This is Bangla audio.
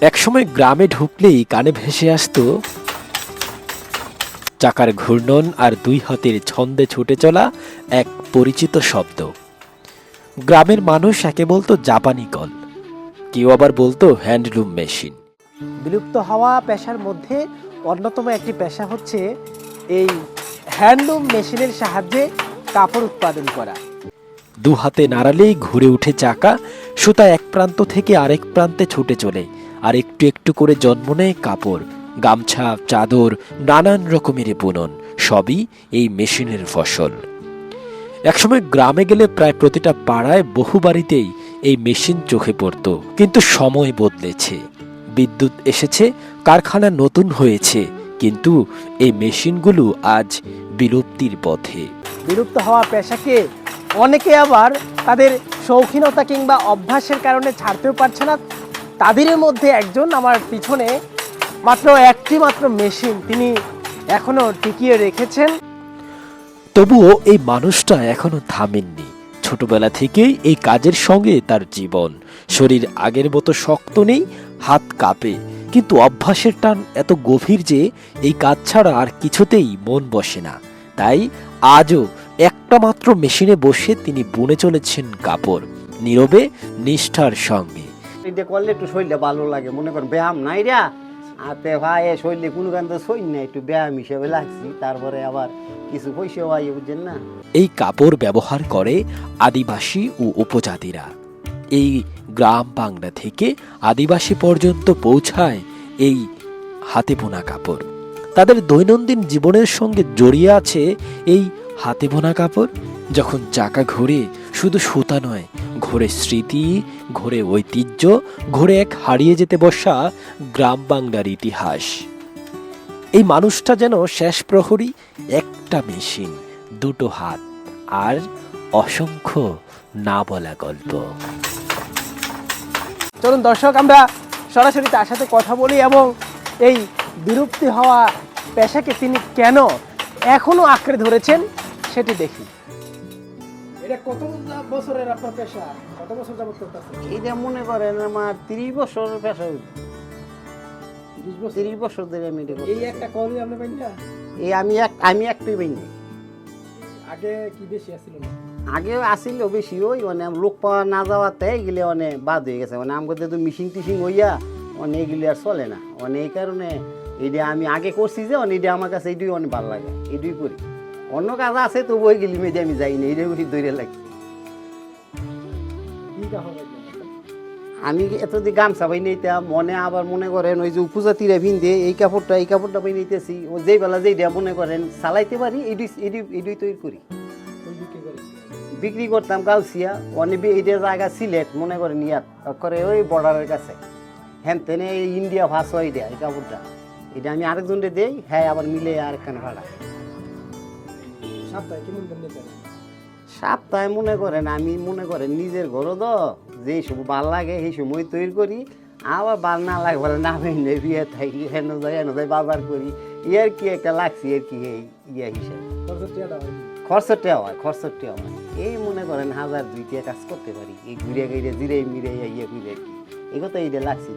একসময় গ্রামে ঢুকলেই কানে ভেসে আসতো চাকার ঘূর্ণন আর দুই হাতের ছন্দে ছুটে চলা এক পরিচিত শব্দ। গ্রামের মানুষ একে বলতো জাপানি কল। কেউ আবার বলতো হ্যান্ডলুম মেশিন। বিলুপ্ত হওয়া পেশার মধ্যে অন্যতম একটি পেশা হচ্ছে এই হ্যান্ডলুম মেশিনের সাহায্যে কাপড় উৎপাদন করা। দু হাতে নাড়ালেই ঘুরে উঠে চাকা সুতা এক প্রান্ত থেকে আরেক প্রান্তে ছুটে চলে। আর একটু একটু করে জন্ম নেয় কাপড়, গামছা, চাদর, নানান রকমের বুনন, সবই এই মেশিনের ফসল। একসময় গ্রামে গেলে প্রায় প্রতিটা পাড়ায় বহু বাড়িতেই এই মেশিন চোখে পড়তো, কিন্তু সময় বদলেছে। বিদ্যুৎ এসেছে, কারখানা নতুন হয়েছে, কিন্তু এই মেশিনগুলো আজ বিলুপ্তির পথে। বিলুপ্ত হওয়া পেশাকে অনেকে আবার তাদের শৌখিনতা কিংবা অভ্যাসের কারণে ছাড়তেও পারছে না তাদের মধ্যে একজন আমার পিছনে মাত্র একটি মাত্র মেশিন তিনি এখনও টিকিয়ে রেখেছেন। তবুও এই মানুষটা এখনও থামেননি। ছোটবেলা থেকেই এই কাজের সঙ্গে তার জীবন। শরীর আগের মতো শক্ত নেই, হাত কাঁপে। কিন্তু অভ্যাসের টান এত গভীর যে এই কাজ ছাড়া আর কিছুতেই মন বসে না। তাই আজও একটা মাত্র মেশিনে বসে তিনি বুনে চলেছেন কাপড়, নীরবে, নিষ্ঠার সঙ্গে। এটা করলে একটু শরীরটা ভালো লাগে। মনে করেন ব্যায়াম নাই রা। হাতে ভাই শরীরে কোনো গান তো শরীর নাই, একটু ব্যায়াম হিসেবে লাগছি। তারপরে আবার কিছু পয়সা হয়, বুঝছেন না? এই কাপড় ব্যবহার করে আদিবাসী ও উপজাতিরা। এই গ্রাম বাংলা থেকে আদিবাসী পর্যন্ত পৌঁছায় এই হাতে বোনা কাপড়। তাদের দৈনন্দিন জীবনের সঙ্গে জড়িয়ে আছে এই হাতে বোনা কাপড়। যখন চাকা ঘুরে, শুধু সুতা নয় ঘোরে স্মৃতি ঘোরে ঐতিহ্য, ঘোরে এক হারিয়ে যেতে বসা গ্রাম বাংলার ইতিহাস। এই মানুষটা যেন শেষ প্রহরী, একটা মেশিন, দুটো হাত, আর অসংখ্য না বলা গল্প। চলুন দর্শক, আমরা সরাসরি তার সাথে কথা বলি এবং এই বিলুপ্তি হওয়া পেশাকে তিনি কেন এখনও আঁকড়ে ধরেছেন সেটি দেখি। এটা কত বছরের আপনার পেশা? কত বছর যাবত মনে করেন আমার তিরিশ বছর পেশা। তিরিশ বছর? ধরে আমি এটা এই একটা কলই আপনি পাইন না? এই আমি এক আমি একটাই পাইনি। আগে কি বেশি আসছিল? না আগেও আসিল বেশি ওই মানে লোক পাওয়া না যাওয়াতে এগুলি মানে বাদ হয়ে গেছে। মানে আমাকে তো মিশিং টিশিং হইয়া মানে এগুলি আর চলে না। মানে এই কারণে এইটা আমি আগে করছি যে এটা আমার কাছে এইটাই অনেক ভালো লাগে। এইটাই করি। অন্য কাজ আছে তো ওই গেলি মেয়েদের আমি যাই না করি দৌড়ে লাগি আমি এতদিন গামছা পাই নিতাম মনে আবার মনে করেন ওই যে উপজাতিরা ভিন্দে, এই কাপড়টা এই কাপড়টা পাই নিতেছি ও যেই বেলা যেই যেইটা মনে করেন, চালাইতে পারি এডি এডি এডি তৈরি করি। বিক্রি করতাম গাউসিয়া অনেক এইটা জায়গা সিলেট, মনে করেন ইয়াত করে ওই বর্ডারের কাছে। হ্যান তেনে ইন্ডিয়া ভাষ এটা এই কাপড়টা। এটা আমি আরেকজনকে দেই হ্যাঁ আবার মিলে আরেকখানে ভাড়া। সপ্তাহে কেমন কেমন নিতে সপ্তাহে মনে করেন আমি মনে করেন নিজের ঘরও তো যেই সময় ভালো লাগে সেই সময় তৈরি করি আবার ভালো না লাগে বলে না ভেঙে বিয়ে থাকি হেন যাই হেন যাই বাজার করি। ইয়ার কি একটা লাগছে এর কি এই ইয়ে হিসেবে? খরচ হয়। খরচটা হয় খরচটা হয়। এই মনে করেন হাজার দুইটা কাজ করতে পারি এই ঘুরে ঘুরে জিরে মিরে ইয়ে ঘুরে আর কি। তো এইটা লাগছে